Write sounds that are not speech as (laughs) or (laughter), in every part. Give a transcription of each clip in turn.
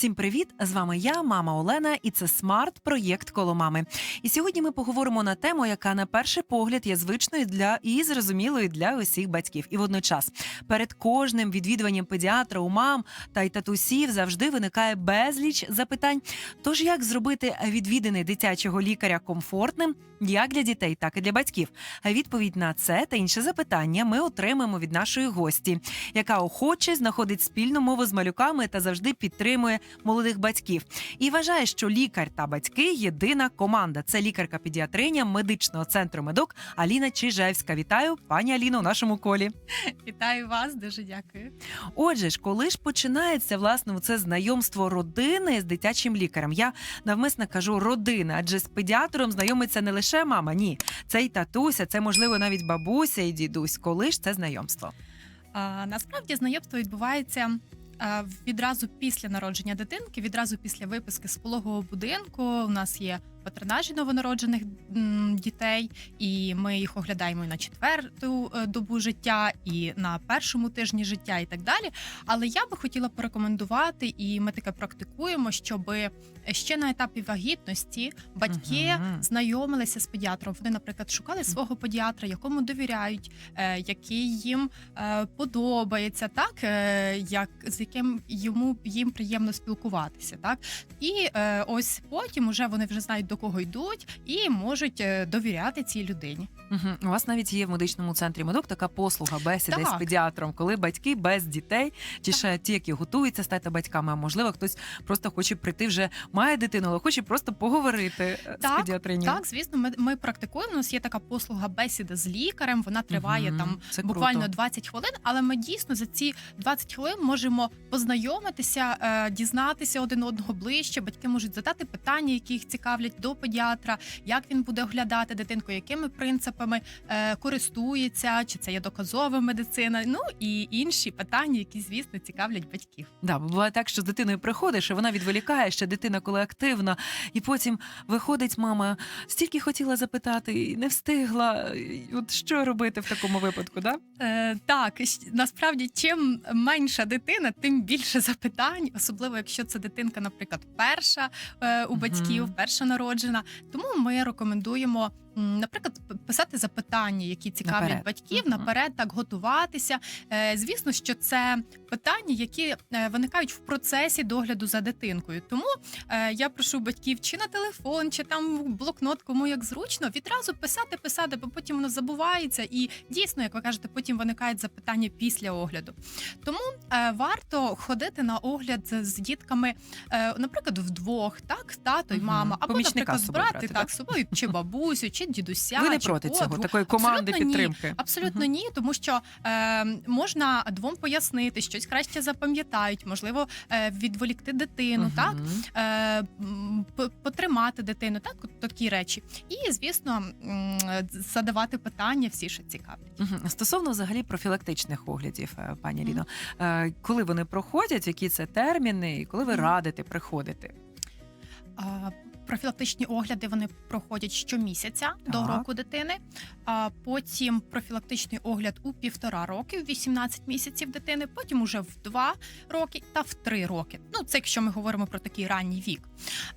Всім привіт! З вами я, мама Олена, і це смарт-проєкт коло мами. І сьогодні ми поговоримо на тему, яка на перший погляд є звичною для і зрозумілою для усіх батьків. І водночас перед кожним відвідуванням педіатра у мам та й татусів завжди виникає безліч запитань. Тож як зробити відвідини дитячого лікаря комфортним як для дітей, так і для батьків? Відповідь на це та інші запитання ми отримаємо від нашої гості, яка охоче знаходить спільну мову з малюками та завжди підтримує молодих батьків. І вважає, що лікар та батьки єдина команда. Це лікарка-педіатриня медичного центру медок Аліна Чижевська. Вітаю, пані Аліно, у нашому колі. Вітаю вас, дуже дякую. Отже ж, коли ж починається власне це знайомство родини з дитячим лікарем? Я навмисно кажу родина, адже з педіатром знайомиться не лише мама, ні, це й татуся, це можливо навіть бабуся і дідусь. Коли ж це знайомство? А, насправді знайомство відбувається. Відразу після народження дитинки, відразу після виписки з пологового будинку, у нас є патронажі новонароджених дітей, і ми їх оглядаємо і на четверту е, добу життя, і на першому тижні життя, і так далі. Але я би хотіла порекомендувати, і ми таке практикуємо, щоб ще на етапі вагітності батьки Мгм. знайомилися з педіатром. Вони, наприклад, шукали свого педіатра, якому довіряють, е, який їм е, подобається, так як з яким йому їм приємно спілкуватися, так і ось потім уже вони вже знають до кого йдуть і можуть е, довіряти цій людині. Угу. У вас навіть є в медичному центрі медок така послуга бесіди з педіатром, коли батьки без дітей, чи ще ті, які готуються стати батьками, а можливо, хтось просто хоче прийти вже має дитину, але хоче просто поговорити е, з Так. Так, звісно, ми, ми практикуємо. У нас є така послуга бесіда з лікарем. Вона триває Мгм. там Це буквально круто. 20 хвилин, але ми дійсно за ці 20 хвилин можемо познайомитися, е, дізнатися один одного ближче. Батьки можуть задати питання, які їх цікавлять до педіатра, як він буде оглядати дитинку, якими принципами е, користується, чи це є доказова медицина. Ну і інші питання, які звісно цікавлять батьків. Да, бо буває так, що з дитиною приходиш, і вона відволікає ще дитина, коли активна, і потім виходить мама, стільки хотіла запитати, і не встигла. От що робити в такому випадку? Да? Е, так, насправді, чим менша дитина, тим більше запитань, особливо якщо це дитинка, наприклад, перша е, у батьків, перша народжена. Тому ми рекомендуємо. Наприклад, писати запитання, які цікавлять Наперед. батьків, наперед так готуватися. Е, звісно, що це питання, які е, виникають в процесі догляду за дитинкою. Тому е, я прошу батьків чи на телефон, чи там в блокнот, кому як зручно, відразу писати, писати, бо потім воно забувається. І дійсно, як ви кажете, потім виникають запитання після огляду. Тому варто ходити на огляд з, дітками, наприклад, вдвох, так, тато Мгм. мама, або, Помічника наприклад, брати так, з собою, чи бабусю, чи дідуся. Ви не проти цього, такої команди Абсолютно ні. підтримки. Абсолютно Мгм. ні, тому що е, можна двом пояснити, щось краще запам'ятають, можливо, е, відволікти дитину, так е, потримати дитину, так такі речі. І звісно, задавати питання всі, що цікавлять. Мгм. Стосовно взагалі профілактичних оглядів, е, пані. Ліно, е, коли вони проходять, які це терміни, і коли ви Мгм. радите приходити? А, Профілактичні огляди вони проходять щомісяця до Так. року дитини. А потім профілактичний огляд у півтора роки, в 18 місяців дитини, потім уже в два роки та в три роки. Ну це якщо ми говоримо про такий ранній вік.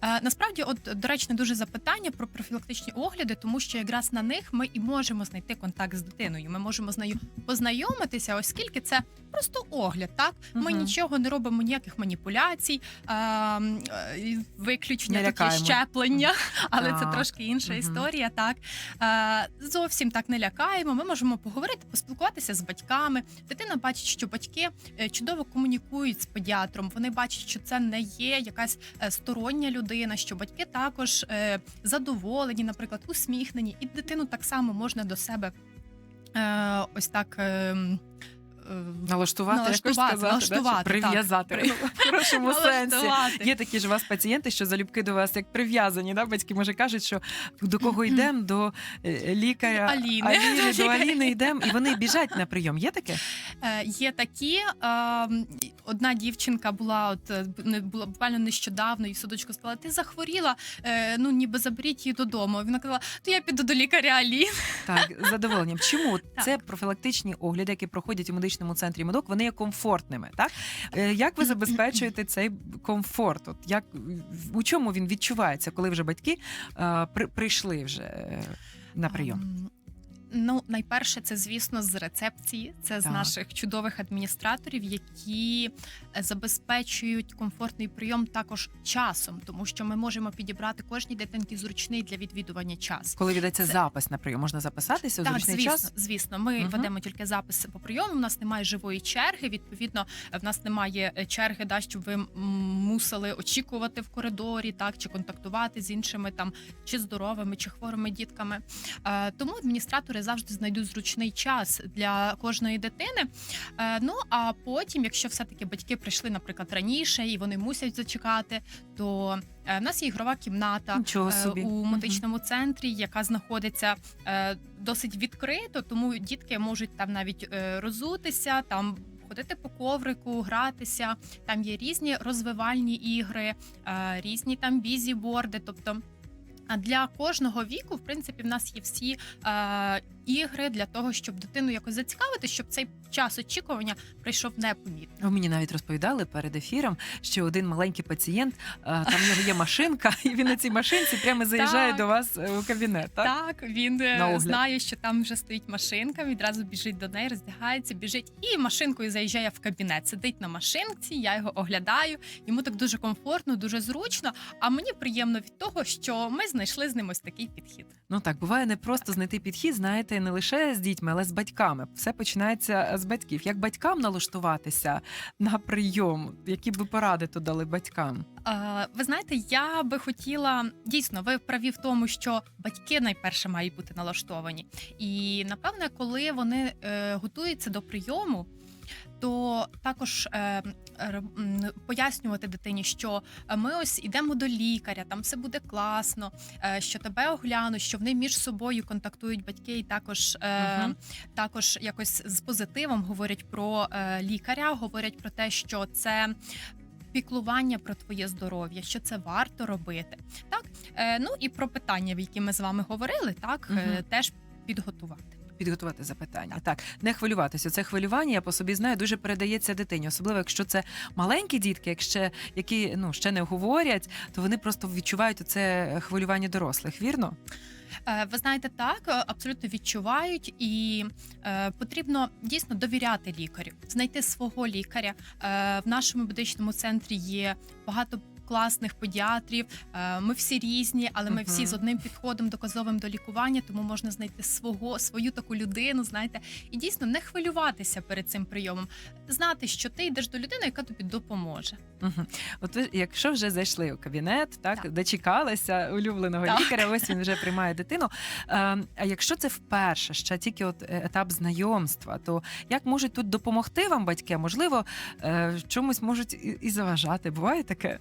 Е, насправді, от доречне дуже запитання про профілактичні огляди, тому що якраз на них ми і можемо знайти контакт з дитиною. Ми можемо з нею познайомитися, оскільки це просто огляд. Так ми Мгм. нічого не робимо, ніяких маніпуляцій, е, е, виключення такі щеплення, але це трошки інша Мгм. історія. Так е, зовсім так не лякаємо. Ми можемо поговорити, поспілкуватися з батьками. Дитина бачить, що батьки е, чудово комунікують з педіатром. Вони бачать, що це не є якась е, стороння людина, що батьки також е, задоволені, наприклад, усміхнені, і дитину так само можна до себе. Ось так е, м, е, Налаштувати, якось Налаштувати, сказати, налаштувати, прив'язати так. в хорошому (laughs) сенсі. Є такі ж у вас пацієнти, що залюбки до вас як прив'язані. Да? Батьки може кажуть, що до кого йдемо, до е, лікаря Аліни. Аліни, до Аліни йдемо, і вони біжать на прийом. Є таке? Е, Є такі. е, Одна дівчинка була, от е, була буквально нещодавно, і в садочку сказала: ти захворіла, е, ну ніби заберіть її додому. Вона казала, то я піду до лікаря Аліни. Так, задоволенням. Чому (laughs) Так. це профілактичні огляди, які проходять у медичному медичному центрі медок, вони є комфортними. Так Е, як ви забезпечуєте цей комфорт? От як у чому він відчувається, коли вже батьки е, при, прийшли вже е, на прийом? Ну, найперше, це звісно з рецепції, це з наших чудових адміністраторів, які е, забезпечують комфортний прийом також часом, тому що ми можемо підібрати кожній дитинці зручний для відвідування час. Коли ведеться це- запис на прийом, можна записатися у Так, зручний звісно, час? звісно. Ми Мгм. ведемо тільки записи по прийому. У нас немає живої черги. Відповідно, в нас немає е, черги, да, щоб ви мусили очікувати в коридорі, так чи контактувати з іншими там чи здоровими, чи хворими дітками. Е, тому адміністратори завжди знайдуть зручний час для кожної дитини. Е, ну а потім, якщо все-таки батьки прийшли, наприклад, раніше і вони мусять зачекати, то е, в нас є ігрова кімната е, собі. у медичному центрі, яка знаходиться досить відкрито, тому дітки можуть там навіть розутися, там ходити по коврику, гратися. Там є різні розвивальні ігри, різні там бізі-борди. Тобто для кожного віку, в принципі, в нас є всі е, ігри для того, щоб дитину якось зацікавити, щоб цей час очікування прийшов непомітно. Мені навіть розповідали перед ефіром, що один маленький пацієнт, е, там в нього є машинка, (laughs) і він на цій машинці прямо заїжджає Так. до вас е, у кабінет. Так? Так, він е, знає, що там вже стоїть машинка. Відразу біжить до неї, роздягається, біжить і машинкою заїжджає в кабінет. Сидить на машинці, я його оглядаю. Йому так дуже комфортно, дуже зручно. А мені приємно від того, що ми знайшли з ним ось такий підхід. Ну так буває не просто знайти підхід, знаєте, не лише з дітьми, але з батьками. Все починається з батьків. Як батькам налаштуватися на прийом? Які б ви поради то дали батькам? Е, ви знаєте, я би хотіла дійсно, ви праві в тому, що батьки найперше мають бути налаштовані. І напевне, коли вони е, готуються до прийому. То також е, м, пояснювати дитині, що е, ми ось ідемо до лікаря, там все буде класно, е, що тебе оглянуть, що вони між собою контактують батьки, і також, е, Мгм. також якось з позитивом говорять про е, лікаря, говорять про те, що це піклування про твоє здоров'я, що це варто робити. Так, е, ну і про питання, в які ми з вами говорили, так е, теж підготувати. Підготувати запитання. Так, не хвилюватися. Це хвилювання, я по собі знаю, дуже передається дитині. Особливо, якщо це маленькі дітки, якщо які ну ще не говорять, то вони просто відчувають це хвилювання дорослих. Вірно? Е, Ви знаєте, так е, абсолютно відчувають, і е, потрібно дійсно довіряти лікарю, знайти свого лікаря. Е, в нашому медичному центрі є багато. Класних педіатрів, Е, ми всі різні, але ми всі з одним підходом доказовим до лікування, тому можна знайти свого свою таку людину, знаєте, і дійсно не хвилюватися перед цим прийомом, знати, що ти йдеш до людини, яка тобі допоможе. Угу. От ви, якщо вже зайшли у кабінет, так, Так. дочекалися улюбленого Так. лікаря, ось він вже приймає дитину. Е, а якщо це вперше, ще тільки от е, етап знайомства, то як можуть тут допомогти вам батьки? Можливо, чомусь можуть і заважати. Буває таке?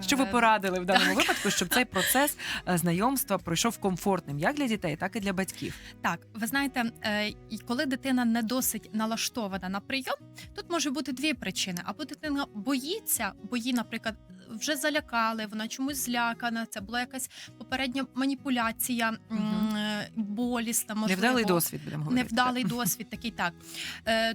Що ви Е, порадили в даному так. випадку, щоб цей процес е, знайомства пройшов комфортним як для дітей, так і для батьків? Так, ви знаєте, е, коли дитина не досить налаштована на прийом, тут може бути дві причини: або дитина боїться, бо її, наприклад, вже залякали, вона чомусь злякана. Це була якась попередня маніпуляція, е, болісна, можливо. Невдалий досвід будемо говорити. Невдалий досвід, такий так.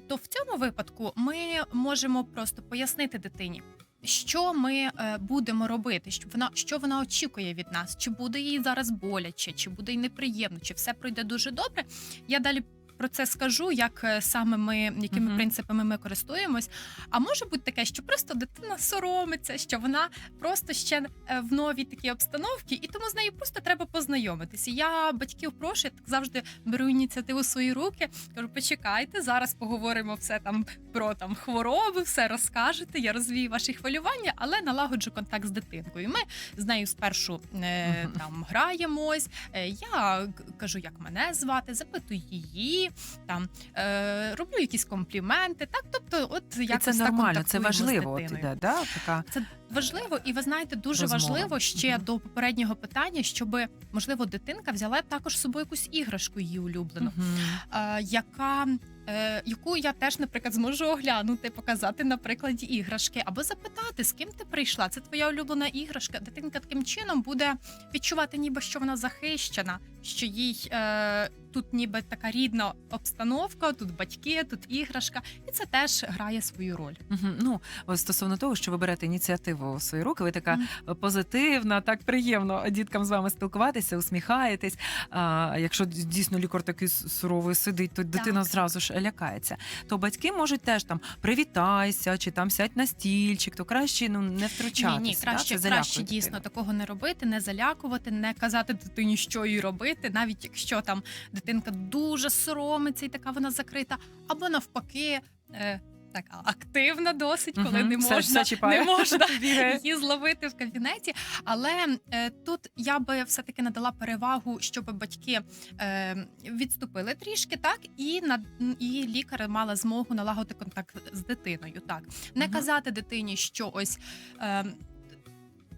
То в цьому випадку ми можемо просто пояснити дитині. Що ми е, будемо робити? Що вона що вона очікує від нас? Чи буде їй зараз боляче, чи буде їй неприємно, чи все пройде дуже добре? Я далі про це скажу, як е, саме ми, якими Мгм. принципами ми користуємось. А може бути таке, що просто дитина соромиться, що вона просто ще е, в новій такій обстановці, і тому з нею просто треба познайомитися. Я батьків прошу, я так завжди беру ініціативу в свої руки. Кажу, почекайте, зараз поговоримо все там про там хвороби, все розкажете. Я розвію ваші хвилювання, але налагоджу контакт з дитинкою. Ми з нею спершу е, там граємось. Е, я кажу, як мене звати, запитую її, там е, роблю якісь компліменти. Так, тобто, от І як це нормально, це важливо. От іде, да? така Це Важливо, і ви знаєте, дуже Розмова. важливо ще Мгм. до попереднього питання, щоб можливо дитинка взяла також з собою якусь іграшку її улюблену, Мгм. е, яка. е, Яку я теж, наприклад, зможу оглянути, показати на прикладі іграшки, або запитати, з ким ти прийшла. Це твоя улюблена іграшка. Дитинка таким чином буде відчувати, ніби що вона захищена, що їй е, тут ніби така рідна обстановка, тут батьки, тут іграшка, і це теж грає свою роль. Мгм. Ну, стосовно того, що ви берете ініціативу в свої руки, ви така позитивна, так приємно діткам з вами спілкуватися, усміхаєтесь. А якщо дійсно лікар такий суровий сидить, то дитина зразу ж лякається. То батьки можуть теж там привітайся, чи там сядь на стільчик, то краще ну не втручатися. Ні, ні, краще, Це краще дійсно дитину. такого не робити, не залякувати, не казати дитині, що їй робити, навіть якщо там дитинка дуже соромиться і така вона закрита, або навпаки. Така активна досить, коли угу, не можна, все все не можна її зловити в кабінеті. Але е, тут я би все таки надала перевагу, щоб батьки е, відступили трішки, так і на і лікар мала змогу налагодити контакт з дитиною. Так не угу. казати дитині, що ось. Е,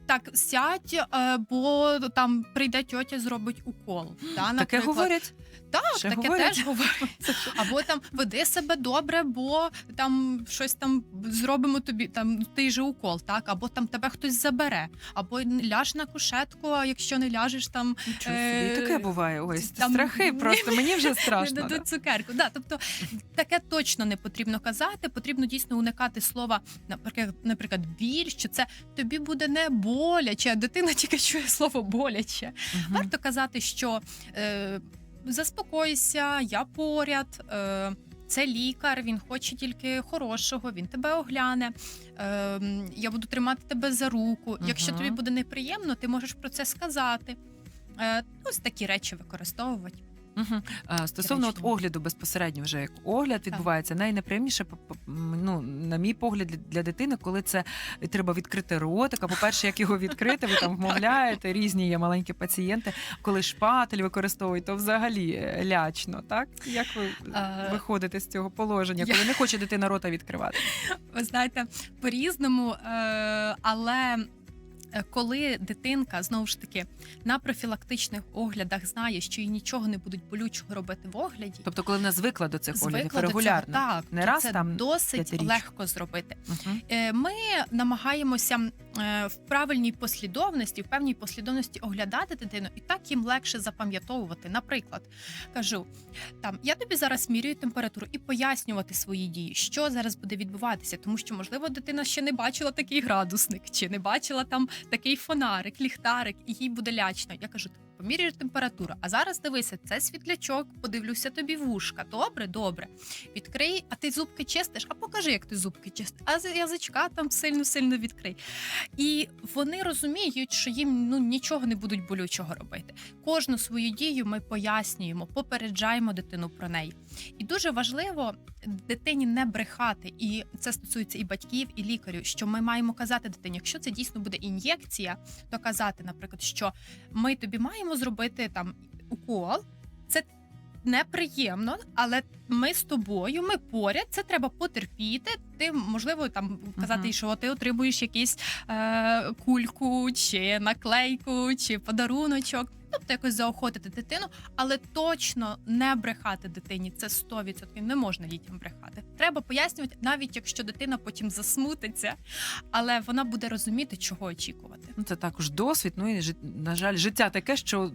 так, сядь, е, бо там прийде тьотя, зробить укол. Та, Таке наприклад. говорять. Так, Ще таке говорять? теж (laughs) говорять. Або там веди себе добре, бо там щось там зробимо тобі, там той же укол, так, або там тебе хтось забере, або ляж на кушетку, а якщо не ляжеш там Нічого собі, Е, і таке буває. Ось там- страхи просто. Мені вже (laughs) страшно. не дадуть цукерку. Да, тобто таке точно не потрібно казати. Потрібно дійсно уникати слова, наприклад, наприклад, біль, що це тобі буде не боляче, а дитина (laughs) тільки чує слово боляче. Мгм. Варто казати, що е, заспокойся, я поряд. Е, це лікар, він хоче тільки хорошого, він тебе огляне. Е, я буду тримати тебе за руку. Якщо тобі буде неприємно, ти можеш про це сказати. Е, ось такі речі використовувати. А, Стосовно от огляду безпосередньо, вже як огляд відбувається, найнеприємніше, п- п- м, ну на мій погляд, для- для дитини, коли це треба відкрити ротика. По перше, як його відкрити, ви там (laughs) вмовляєте. Різні є маленькі пацієнти. Коли шпатель використовують, то взагалі е, лячно. Так як ви Е, виходите з цього положення, коли не хоче дитина рота відкривати? Ви знаєте, по-різному, е, але коли дитинка знову ж таки на профілактичних оглядах знає, що їй нічого не будуть болючого робити в огляді, Тобто, коли вона звикла до цих оглядів звикла до цього, регулярно, так, не раз це там досить легко зробити. Е, Ми намагаємося е, в правильній послідовності, в певній послідовності оглядати дитину, і так їм легше запам'ятовувати. Наприклад, кажу там: я тобі зараз мірюю температуру і пояснювати свої дії, що зараз буде відбуватися, тому що можливо дитина ще не бачила такий градусник, чи не бачила там такий фонарик, ліхтарик, і їй буде лячно. Я кажу. Поміряю температуру. А зараз дивися, це світлячок, подивлюся тобі вушка. Добре, добре. Відкрий, а ти зубки чистиш, а покажи, як ти зубки чистиш. А язичка там сильно-сильно відкрий. І вони розуміють, що їм ну нічого не будуть болючого робити. Кожну свою дію ми пояснюємо, попереджаємо дитину про неї. І дуже важливо дитині не брехати, і це стосується і батьків, і лікарів. Що ми маємо казати дитині, якщо це дійсно буде ін'єкція, то казати, наприклад, що ми тобі маємо зробити там укол. Це неприємно, але ми з тобою, ми поряд. Це треба потерпіти. Ти можливо там казати, Мгм. що ти отримуєш якийсь е, кульку, чи наклейку, чи подаруночок. Тобто якось заохотити дитину, але точно не брехати дитині. Це 100%. Не можна дітям брехати. Треба пояснювати, навіть якщо дитина потім засмутиться, але вона буде розуміти, чого очікувати. Ну, це також досвід. Ну і на жаль, життя таке, що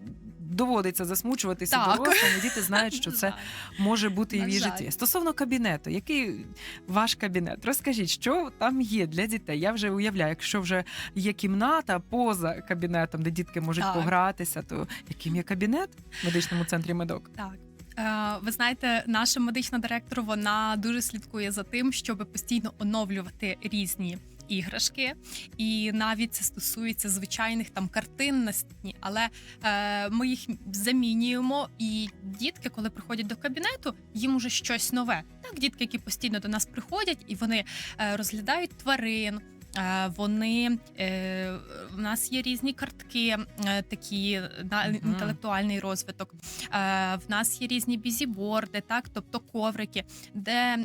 доводиться засмучуватися Так. дорослим, і діти знають, що це (laughs) може бути і в її житті. Стосовно кабінету, який ваш кабінет? Розкажіть, що там є для дітей? Я вже уявляю, якщо вже є кімната поза кабінетом, де дітки можуть Так. погратися, то яким є кабінет в медичному центрі медок? Так. Е, Ви знаєте, наша медична директор вона дуже слідкує за тим, щоб постійно оновлювати різні іграшки, і навіть це стосується звичайних там картин на стіні. Але е, ми їх замінюємо. І дітки, коли приходять до кабінету, їм уже щось нове. Так, дітки, які постійно до нас приходять, і вони е, розглядають тварин. Е, Вони е, в нас є різні картки, е, такі на інтелектуальний розвиток. В нас є різні бізіборди, так, тобто коврики, де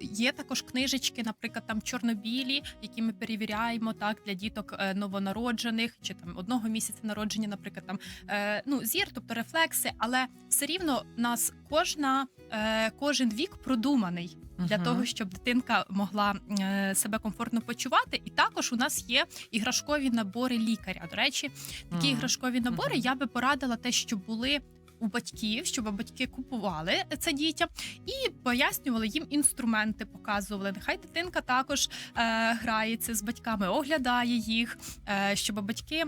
є також книжечки, наприклад, там чорнобілі, які ми перевіряємо так для діток новонароджених чи там одного місяця народження, наприклад, там ну зір, тобто рефлекси, але все рівно нас кожна кожен вік продуманий для Мгм. того, щоб дитинка могла е, себе комфортно почувати. І також у нас є іграшкові набори лікаря. До речі, такі Мгм. іграшкові набори Мгм. я би порадила те, що були. У батьків, щоб батьки купували це дітям і пояснювали їм інструменти, показували. Нехай дитинка також е, грається з батьками, оглядає їх, е, щоб батьки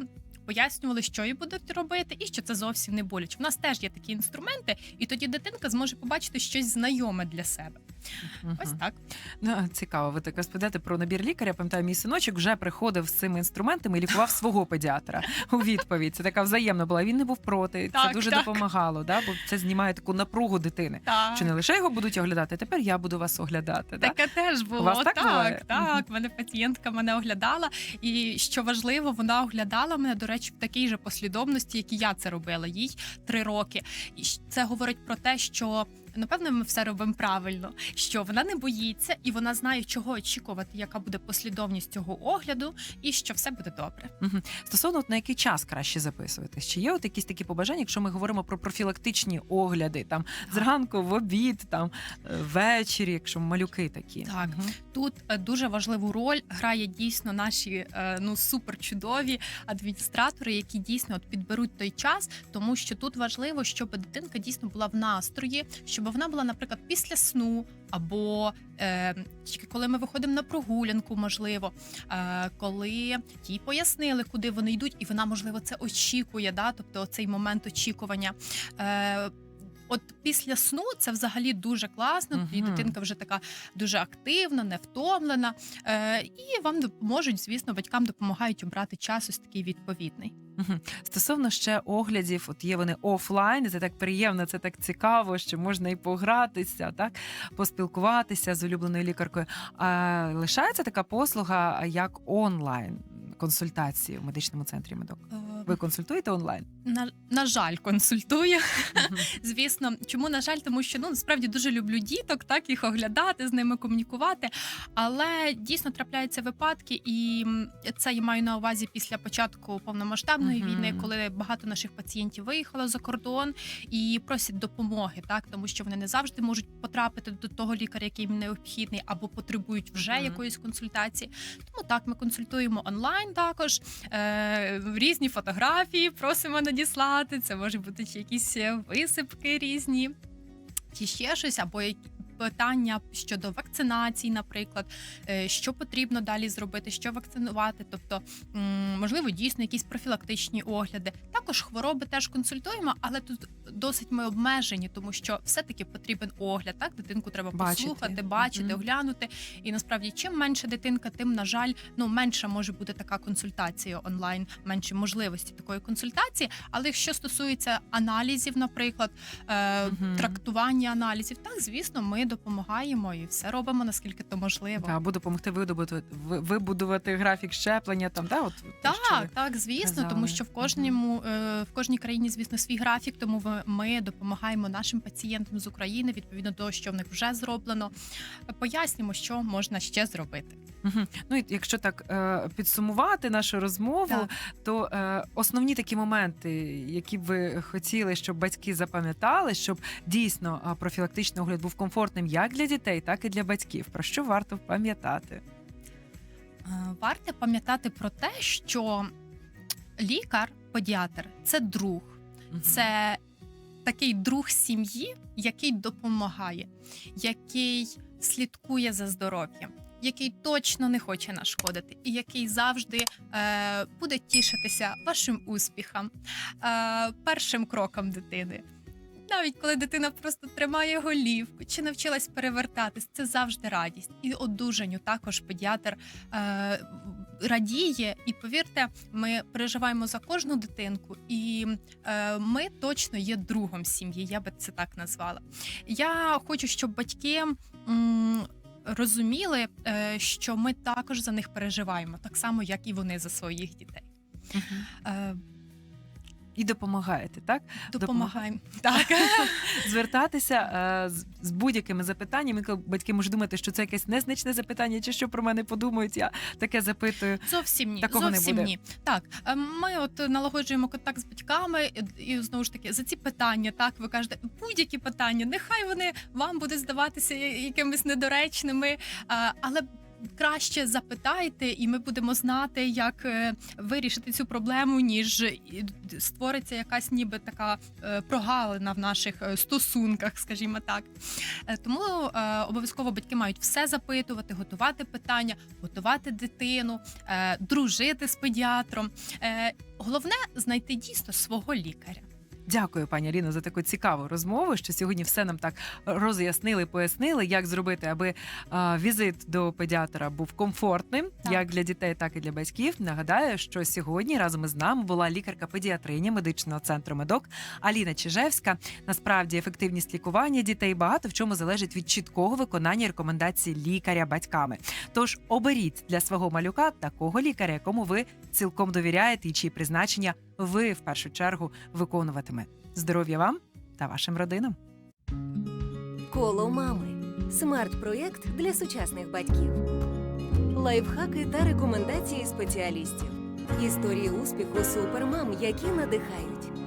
пояснювали, що їй будуть робити, і що це зовсім не боляче. У нас теж є такі інструменти, і тоді дитинка зможе побачити щось знайоме для себе. Ось так. Ну, цікаво, ви так розповідаєте про набір лікаря. Пам'ятаю, мій синочок вже приходив з цими інструментами і лікував (laughs) свого педіатра у відповідь. Це така взаємна була. Він не був проти. це Так, дуже так. допомагало, да? бо це знімає таку напругу дитини. Так. Що не лише його будуть оглядати, а тепер я буду вас оглядати. Да? Таке теж було. У вас так так, буває? так. Мене пацієнтка мене оглядала. І що важливо, вона оглядала мене, до речі, в такій же послідовності, як і я це робила. Їй три роки. І щ- це говорить про те, що. Напевно, ми все робимо правильно, що вона не боїться і вона знає, чого очікувати, яка буде послідовність цього огляду, і що все буде добре. Мгм. Стосовно от на який час краще записуватись? Чи є от якісь такі побажання, якщо ми говоримо про профілактичні огляди, там зранку, в обід, там е, ввечері, якщо малюки такі? Так. Мгм. Тут е, дуже важливу роль грає дійсно наші е, ну супер чудові адміністратори, які дійсно от підберуть той час, тому що тут важливо, щоб дитинка дійсно була в настрої, щоб вона була, наприклад, після сну. Або е, тільки коли ми виходимо на прогулянку, можливо, е, коли їй пояснили, куди вони йдуть, і вона, можливо, це очікує, да? тобто цей момент очікування. Е, От після сну це взагалі дуже класно. І дитинка вже така дуже активна, не втомлена. Е, і вам допоможуть, звісно, батькам допомагають обрати час ось такий відповідний. Стосовно ще оглядів, от є вони офлайн, це так приємно, це так цікаво, що можна і погратися, так поспілкуватися з улюбленою лікаркою. А лишається така послуга як онлайн консультації в медичному центрі медок. Е, Ви консультуєте онлайн? на, на жаль, консультує. Мгм. (laughs) Звісно, чому на жаль, тому що ну насправді дуже люблю діток, так їх оглядати, з ними комунікувати. Але дійсно трапляються випадки, і це я маю на увазі після початку повномасштабної Мгм. війни, коли багато наших пацієнтів виїхало за кордон і просять допомоги, так тому що вони не завжди можуть потрапити до того лікаря, який їм необхідний, або потребують вже Мгм. якоїсь консультації. Тому так ми консультуємо онлайн також е, різні фотографії просимо надіслати. Це може бути якісь е, висипки різні, чи ще щось, або питання щодо вакцинації, наприклад, е, що потрібно далі зробити, що вакцинувати, тобто можливо дійсно якісь профілактичні огляди. Також хвороби теж консультуємо, але тут досить ми обмежені, тому що все-таки потрібен огляд. Так, дитинку треба Бачити. послухати, бачити, Мгм. оглянути. І насправді, чим менше дитинка, тим на жаль, ну менша може бути така консультація онлайн, менше можливості такої консультації. Але якщо стосується аналізів, наприклад, е, Мгм. трактування аналізів, так звісно, ми допомагаємо і все робимо наскільки то можливо. Та, Або допомогти видобути вибудувати графік щеплення. Там да, от те, Так, так, звісно, казали. тому що в кожному е, в кожній країні, звісно, свій графік. Тому ми допомагаємо нашим пацієнтам з України відповідно до того, що в них вже зроблено. Пояснюємо, що можна ще зробити. Ну і якщо так е, підсумувати нашу розмову, Так. то е, основні такі моменти, які б ви хотіли, щоб батьки запам'ятали, щоб дійсно е, профілактичний огляд був комфортним як для дітей, так і для батьків. Про що варто пам'ятати? Варто пам'ятати про те, що лікар, педіатр це друг, це такий друг сім'ї, який допомагає, який слідкує за здоров'ям. Який точно не хоче нашкодити, і який завжди е, буде тішитися вашим успіхам, е, першим кроком дитини. Навіть коли дитина просто тримає голівку чи навчилась перевертатись, це завжди радість. І одужанню також педіатр е, радіє. І повірте, ми переживаємо за кожну дитинку, і е, ми точно є другом сім'ї. Я би це так назвала. Я хочу, щоб батьки. м, розуміли, е, що ми також за них переживаємо, так само як і вони за своїх дітей. Е, І допомагаєте, так? Допомагаємо так. (laughs) Звертатися е, з, будь-якими запитаннями. Коли батьки можуть думати, що це якесь незначне запитання, чи що про мене подумають. Я таке запитую. Зовсім ні. Такого не буде. ні. Так, е, ми от налагоджуємо контакт з батьками, і, і знову ж таки за ці питання, так ви кажете, будь-які питання, нехай вони вам будуть здаватися якимись недоречними, е, але. Краще запитайте, і ми будемо знати, як е, вирішити цю проблему, ніж створиться якась ніби така е, прогалина в наших е, стосунках, скажімо так. Е, Тому е, обов'язково батьки мають все запитувати, готувати питання, готувати дитину, е, дружити з педіатром. Е, Головне знайти дійсно свого лікаря. Дякую, пані Аліно, за таку цікаву розмову. Що сьогодні все нам так роз'яснили, пояснили, як зробити, аби а, візит до педіатра був комфортним, Так. як для дітей, так і для батьків. Нагадаю, що сьогодні разом із нами була лікарка-педіатриня медичного центру медок Аліна Чижевська. Насправді ефективність лікування дітей багато в чому залежить від чіткого виконання рекомендацій лікаря батьками. Тож оберіть для свого малюка такого лікаря, якому ви цілком довіряєте, і чиї призначення ви в першу чергу виконуватиме. Здоров'я вам та вашим родинам. Коло мами. Смарт-проєкт для сучасних батьків. Лайфхаки та рекомендації спеціалістів. Історії успіху супермам, які надихають.